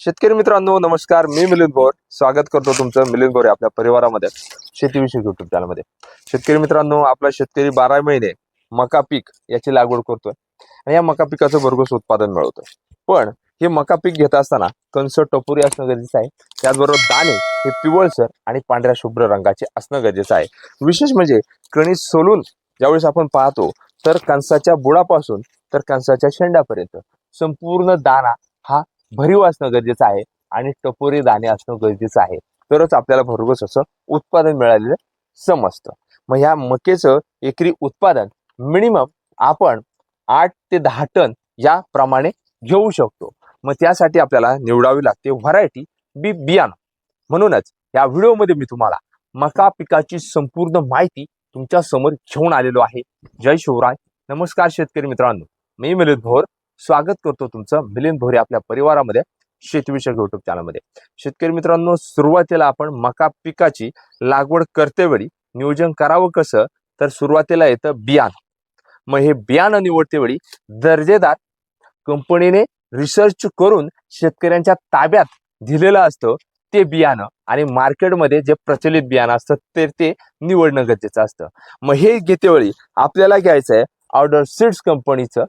शेतकरी मित्रांनो नमस्कार. मी मिलिंद भोर. स्वागत करतो तुमचं मिलिंद भोर आपल्या परिवारामध्ये शेतीविषयी युट्यूब चॅनलमध्ये शेतकरी मित्रांनो आपला शेतकरी बारा महिने मका पीक याची लागवड करतोय आणि या मका पिकाचं भरघोस उत्पादन मिळवतोय. पण हे मका पीक घेत असताना कंस टपोरी असणं गरजेचं आहे. त्याचबरोबर दाणे हे पिवळसर आणि पांढऱ्या शुभ्र रंगाचे असणं गरजेचं आहे. विशेष म्हणजे कणी सोलून ज्यावेळेस आपण पाहतो तर कणसाच्या बुडापासून तर कणसाच्या शेंड्यापर्यंत संपूर्ण दाणा भरीव असणं गरजेचं आहे आणि टपोरी दाणे असणं गरजेचं आहे. तरच आपल्याला भरघोस असं उत्पादन मिळालेलं समजतं. मग ह्या मकेचं एकरी उत्पादन मिनिमम आपण आठ ते दहा टन याप्रमाणे घेऊ शकतो. मग त्यासाठी आपल्याला निवडावी लागते व्हरायटी बी बियाणं. म्हणूनच या व्हिडिओमध्ये मी तुम्हाला मका पिकाची संपूर्ण माहिती तुमच्यासमोर घेऊन आलेलो आहे. जय शिवराय. नमस्कार शेतकरी मित्रांनो. मी मिलिंद भोर. स्वागत करतो तुमचं मिलिंद भोरे आपल्या परिवारामध्ये शेतीविषयक युट्यूब चॅनलमध्ये शेतकरी मित्रांनो सुरुवातीला आपण मका पिकाची लागवड करतेवेळी नियोजन करावं कसं? तर सुरुवातीला येतं बियाणं. मग हे बियाणं निवडतेवेळी दर्जेदार कंपनीने रिसर्च करून शेतकऱ्यांच्या ताब्यात दिलेलं असतं ते बियाणं आणि मार्केटमध्ये जे प्रचलित बियाणं असतं ते ते निवडणं गरजेचं असतं. मग हे घेतेवेळी आपल्याला घ्यायचं आहे ऑर्डर सीड्स कंपनीचं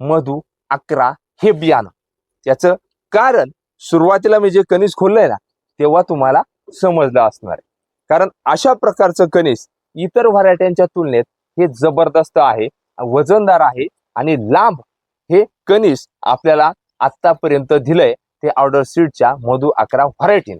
मधू अकरा हे बियाणं. त्याचं कारण सुरुवातीला मी जे कणीस खोललंय ना तेव्हा तुम्हाला समजलं असणार. आहे कारण अशा प्रकारचं कणीस इतर व्हरायट्यांच्या तुलनेत हे जबरदस्त आहे वजनदार आहे आणि लांब हे कणीस आपल्याला आतापर्यंत दिलंय ते ऑर्डर सीटच्या मधू अकरा व्हरायटीने.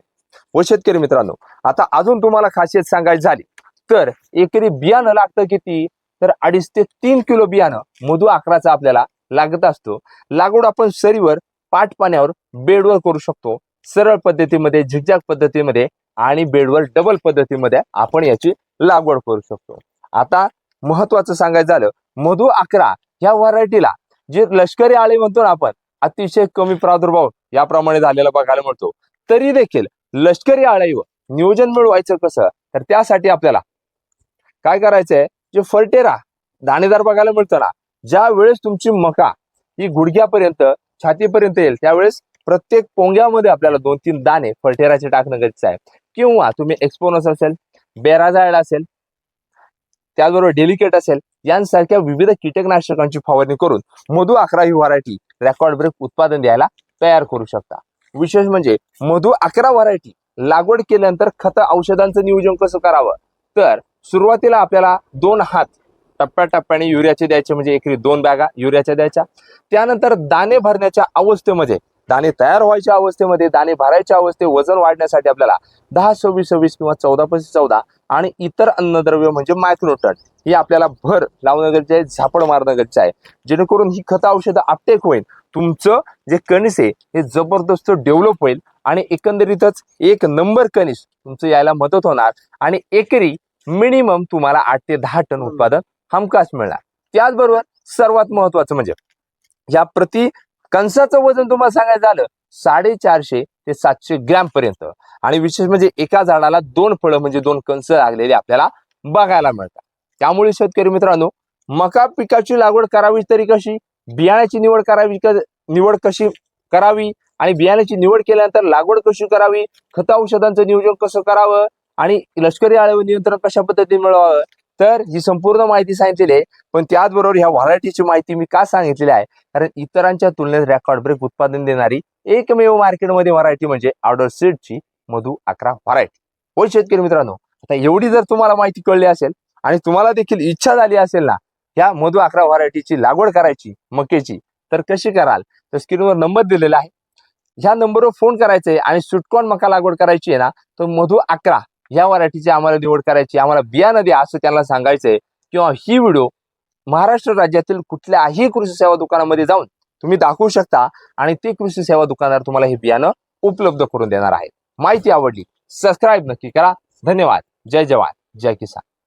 व शेतकरी मित्रांनो आता अजून तुम्हाला खासियत सांगायची झाली तर एकरी बियाणं लागतं किती? तर अडीच ते तीन किलो बियाणं मधू अकराचं आपल्याला लागत असतो. लागवड आपण सरीवर पाट पाण्यावर बेडवर करू शकतो. सरळ पद्धतीमध्ये झिकझॅक पद्धतीमध्ये आणि बेडवर डबल पद्धतीमध्ये आपण याची लागवड करू शकतो. आता महत्वाचं सांगायचं झालं मधू अकरा ह्या व्हरायटीला जे लष्करी आळे म्हणतो ना आपण अतिशय कमी प्रादुर्भाव याप्रमाणे झालेला बघायला मिळतो. तरी देखील लष्करी आळीवर नियोजन मिळवायचं कसं? तर त्यासाठी आपल्याला काय करायचंय? जे फर्टेरा दाणेदार बघायला मिळतं ना ज्या वेळेस तुमची मका ही गुडघ्यापर्यंत छातीपर्यंत येईल त्यावेळेस प्रत्येक पोंग्यामध्ये आपल्याला दोन तीन दाणे फर्टेराचे टाकणं गरजेचं आहे. किंवा तुम्ही एक्सपोनस असेल बेराजायड असेल त्याचबरोबर डेलिकेट असेल यांसारख्या विविध कीटकनाशकांची फवारणी करून मधु अकरा ही व्हरायटी रेकॉर्ड ब्रेक उत्पादन द्यायला तयार करू शकता. विशेष म्हणजे मधु अकरा व्हरायटी लागवड केल्यानंतर खत औषधांचं नियोजन कसं करावं? तर सुरुवातीला आपल्याला दोन हात टप्प्याटप्प्याने युरियाचे द्यायचे म्हणजे एकरी दोन बॅगा युरियाच्या द्यायच्या. त्यानंतर दाणे भरण्याच्या अवस्थेमध्ये दाणे तयार व्हायच्या अवस्थेमध्ये दाणे भरायच्या अवस्थे वजन वाढण्यासाठी आपल्याला दहा सव्वीस सव्वीस किंवा चौदा पंचवीस चौदा आणि इतर अन्नद्रव्य म्हणजे मायक्रोटन ही आपल्याला भर लावणं गरजेचं आहे झापड मारणं गरजेचं आहे. जेणेकरून ही खत औषधं आपटेक होईल. तुमचं जे कणीस आहे हे जबरदस्त डेव्हलप होईल आणि एकंदरीतच एक नंबर कणीस तुमचं यायला मदत होणार आणि एकरी मिनिमम तुम्हाला आठ ते दहा टन उत्पादन हमखास मिळणार. त्याचबरोबर सर्वात महत्वाचं म्हणजे या प्रति कणसाचं वजन तुम्हाला सांगायचं झालं साडेचारशे ते सातशे ग्रॅम पर्यंत. आणि विशेष म्हणजे एका झाडाला दोन फळं म्हणजे दोन कंस लागलेले आपल्याला बघायला मिळतात. त्यामुळे शेतकरी मित्रांनो मका पिकाची लागवड करावी तरी कशी बियाण्याची निवड करावी निवड कशी करावी आणि बियाण्याची निवड केल्यानंतर लागवड कशी करावी खत औषधांचं नियोजन कसं करावं आणि लष्करी आळव नियंत्रण कशा पद्धतीने मिळवावं तर ही संपूर्ण माहिती सांगितलेली आहे. पण त्याचबरोबर ह्या व्हरायटीची माहिती मी का सांगितलेली आहे? कारण इतरांच्या तुलनेत रेकॉर्ड ब्रेक उत्पादन देणारी एकमेव मार्केटमध्ये व्हरायटी म्हणजे ऑर्डर सीडची मधू अकरा व्हरायटी. होय शेतकरी मित्रांनो आता एवढी जर तुम्हाला माहिती कळली असेल आणि तुम्हाला देखील इच्छा झाली असेल ना ह्या मधू अकरा व्हरायटीची लागवड करायची मकेची तर कशी कराल? तर स्क्रीनवर नंबर दिलेला आहे. ह्या नंबरवर फोन करायचा आहे आणि सुटकॉन मका लागवड करायची आहे ना तर मधू अकरा ह्या व्हरायटीची आम्हाला निवड करायची आम्हाला बियाणं द्या असं त्यांना सांगायचंय किंवा ही व्हिडिओ महाराष्ट्र राज्यातील कुठल्याही कृषी सेवा दुकानामध्ये जाऊन तुम्ही दाखवू शकता आणि ते कृषी सेवा दुकानदार तुम्हाला हे बियाणं उपलब्ध करून देणार आहे माहिती आवडली सबस्क्राईब नक्की करा. धन्यवाद. जय जवान. जय किसान.